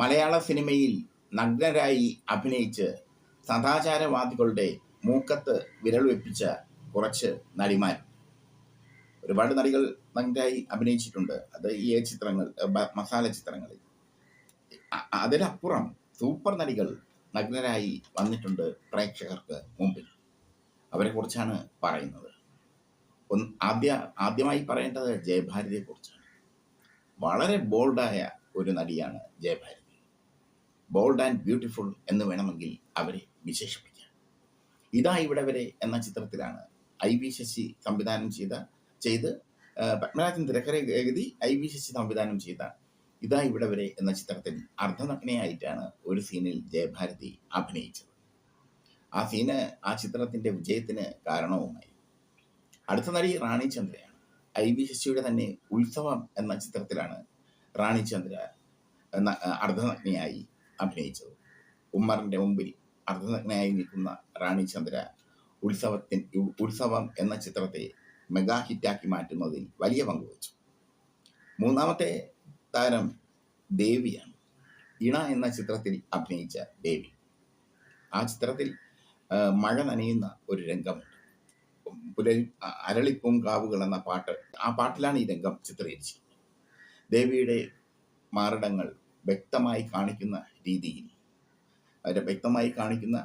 മലയാള സിനിമയിൽ നഗ്നരായി അഭിനയിച്ച് സദാചാരവാദികളുടെ മൂക്കത്ത് വിരൽ വെപ്പിച്ച കുറച്ച് നടിമാർ. ഒരുപാട് നടികൾ നഗ്നരായി അഭിനയിച്ചിട്ടുണ്ട്. അത് ഈ ചിത്രങ്ങൾ മസാല ചിത്രങ്ങളിൽ. അതിനപ്പുറം സൂപ്പർ നടികൾ നഗ്നരായി വന്നിട്ടുണ്ട് പ്രേക്ഷകർക്ക് മുമ്പിൽ. അവരെ കുറിച്ചാണ് പറയുന്നത്. ഒന്ന് ആദ്യ ആദ്യമായി പറയേണ്ടത് ജയഭാരതിയെ കുറിച്ചാണ്. വളരെ ബോൾഡായ ഒരു നടിയാണ് ജയഭാരതി. ബോൾഡ് ആൻഡ് ബ്യൂട്ടിഫുൾ എന്ന് വേണമെങ്കിൽ അവരെ വിശേഷിപ്പിക്കാം. ഇതാ ഇവിടെ വരെ എന്ന ചിത്രത്തിലാണ് ഐ വി ശശി സംവിധാനം ചെയ്ത ചെയ്ത് പത്മനാഭൻ തിരക്കര എഴുതി ഐ വി ശശി സംവിധാനം ചെയ്ത ഇതാ ഇവിടെ വരെ എന്ന ചിത്രത്തിൽ അർദ്ധനഗ്നയായിട്ടാണ് ഒരു സീനിൽ ജയഭാരതി അഭിനയിച്ചത്. ആ സീന് ആ ചിത്രത്തിന്റെ വിജയത്തിന് കാരണവുമായി. അടുത്ത നടി റാണി ചന്ദ്രയാണ്. ഐ വി ശശിയുടെ തന്നെ ഉത്സവം എന്ന ചിത്രത്തിലാണ് റാണി ചന്ദ്ര അർദ്ധനഗ്നയായി അഭിനയിച്ചത്. ഉമ്മറിന്റെ മുമ്പിൽ അർദ്ധനഗ്നയായി നിൽക്കുന്ന റാണി ചന്ദ്ര ഉത്സവത്തിൻ ഉത്സവം എന്ന ചിത്രത്തെ മെഗാ ഹിറ്റാക്കി മാറ്റുന്നതിൽ വലിയ പങ്ക് വഹിച്ചു. മൂന്നാമത്തെ താരം ദേവിയാണ്. ഇണ എന്ന ചിത്രത്തിൽ അഭിനയിച്ച ദേവി. ആ ചിത്രത്തിൽ മഴ നനയുന്ന ഒരു രംഗമുണ്ട്. പുലരി അരളിപ്പും കാവുകൾ എന്ന പാട്ട് ആ പാട്ടിലാണ് ഈ രംഗം ചിത്രീകരിച്ചിരിക്കുന്നത്. ദേവിയുടെ മാറിടങ്ങൾ വ്യക്തമായി കാണിക്കുന്ന രീതിയിൽ. അതിന്റെ വ്യക്തമായി കാണിക്കുന്ന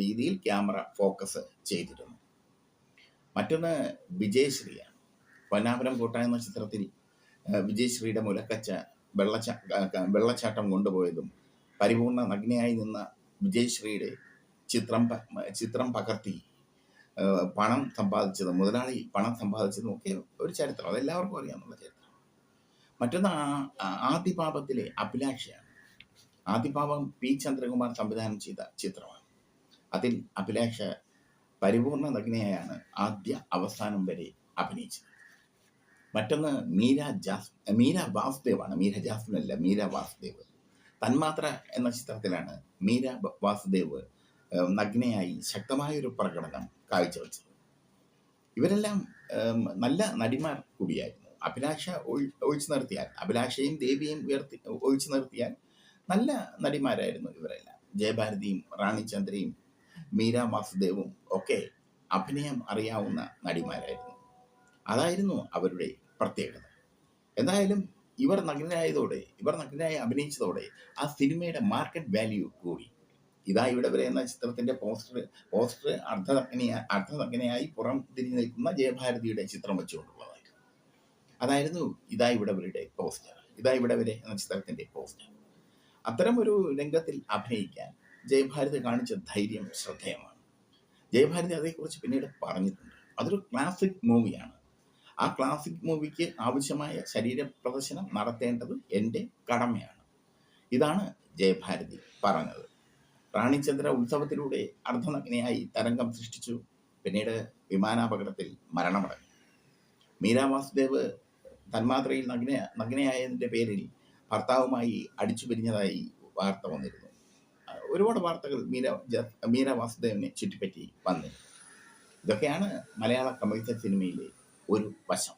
രീതിയിൽ ക്യാമറ ഫോക്കസ് ചെയ്തിരുന്നു. മറ്റൊന്ന് വിജയശ്രീയാണ്. പൊന്നാപുരം കോട്ട എന്ന ചിത്രത്തിൽ വിജയശ്രീയുടെ മുലക്കച്ച വെള്ളച്ച വെള്ളച്ചാട്ടം കൊണ്ടുപോയതും പരിപൂർണ നഗ്നയായി നിന്ന വിജയശ്രീയുടെ ചിത്രം ചിത്രം പകർത്തി പണം സമ്പാദിച്ചതും മുതലാളി പണം സമ്പാദിച്ചതും ഒക്കെ ഒരു ചരിത്രം. അതെല്ലാവർക്കും അറിയാമെന്നുള്ള ചരിത്രം. മറ്റൊന്ന് ആദിപാപത്തിലെ അഭിലാഷയാണ്. ആദിപാപം പി ചന്ദ്രകുമാർ സംവിധാനം ചെയ്ത ചിത്രമാണ്. അതിൽ അഭിലാഷ പരിപൂർണ നഗ്നയാണ് ആദ്യ അവസാനം വരെ അഭിനയിച്ചത്. മറ്റൊന്ന് മീര ജാസ് മീര വാസുദേവാണ്. മീര ജാസ്മിൻ അല്ല മീര വാസുദേവ്. തന്മാത്ര എന്ന ചിത്രത്തിലാണ് മീര വാസുദേവ് നഗ്നയായി ശക്തമായൊരു പ്രകടനം കാഴ്ചവെച്ചത്. ഇവരെല്ലാം നല്ല നടിമാർ കൂടിയായിരുന്നു. അഭിലാഷ ഒഴി- ഒഴിച്ചു നിർത്തിയാൽ അഭിലാഷയും ദേവിയും ഉയർത്തി ഒഴിച്ചു നിർത്തിയാൽ നല്ല നടിമാരായിരുന്നു ഇവരെല്ലാം. ജയഭാരതിയും റാണിചന്ദ്രയും മീര വാസുദേവും ഒക്കെ അഭിനയം അറിയാവുന്ന നടിമാരായിരുന്നു. അതായിരുന്നു അവരുടെ പ്രത്യേകത. എന്തായാലും ഇവർ നഗ്നരായതോടെ ഇവർ നഗ്നരായി അഭിനയിച്ചതോടെ ആ സിനിമയുടെ മാർക്കറ്റ് വാല്യൂ കൂടി. ഇതാ ഇവിടെ വരെ എന്ന ചിത്രത്തിന്റെ പോസ്റ്റർ പോസ്റ്റർ അർദ്ധനഗ്നയായി അർദ്ധനഗ്നയായി പുറം തിരിഞ്ഞു നിൽക്കുന്ന ജയഭാരതിയുടെ ചിത്രം വെച്ചുകൊണ്ടുള്ളതായിരുന്നു അതായിരുന്നു ഇതാ ഇവിടെ വരെയുടെ പോസ്റ്റർ ഇതാ ഇവിടെ വരെ എന്ന ചിത്രത്തിന്റെ പോസ്റ്റർ അത്തരം ഒരു രംഗത്തിൽ അഭിനയിക്കാൻ ജയഭാരതി കാണിച്ച ധൈര്യം ശ്രദ്ധേയമാണ്. ജയഭാരതി അതേക്കുറിച്ച് പിന്നീട് പറഞ്ഞിട്ടുണ്ട്. അതൊരു ക്ലാസിക് മൂവിയാണ് ആ ക്ലാസിക് മൂവിക്ക് ആവശ്യമായ ശരീര പ്രദർശനം നടത്തേണ്ടത് എന്റെ കടമയാണ്. ഇതാണ് ജയഭാരതി പറഞ്ഞത്. റാണിചന്ദ്ര ഉത്സവത്തിലൂടെ അർദ്ധനഗ്നയായി തരംഗം സൃഷ്ടിച്ചു. പിന്നീട് വിമാനാപകടത്തിൽ മരണമടഞ്ഞു. മീരാ വാസുദേവ് തന്മാത്രയിൽ നഗ്ന നഗ്നയായതിന്റെ പേരിൽ ഭർത്താവുമായി അടിച്ചു പിരിഞ്ഞതായി വാർത്ത വന്നിരുന്നു. ഒരുപാട് വാർത്തകൾ മീര മീര വാസുദേവനെ ചുറ്റിപ്പറ്റി വന്നിരുന്നു. ഇതൊക്കെയാണ് മലയാള കമേഴ്സ്യൽ സിനിമയിലെ ഒരു വശം.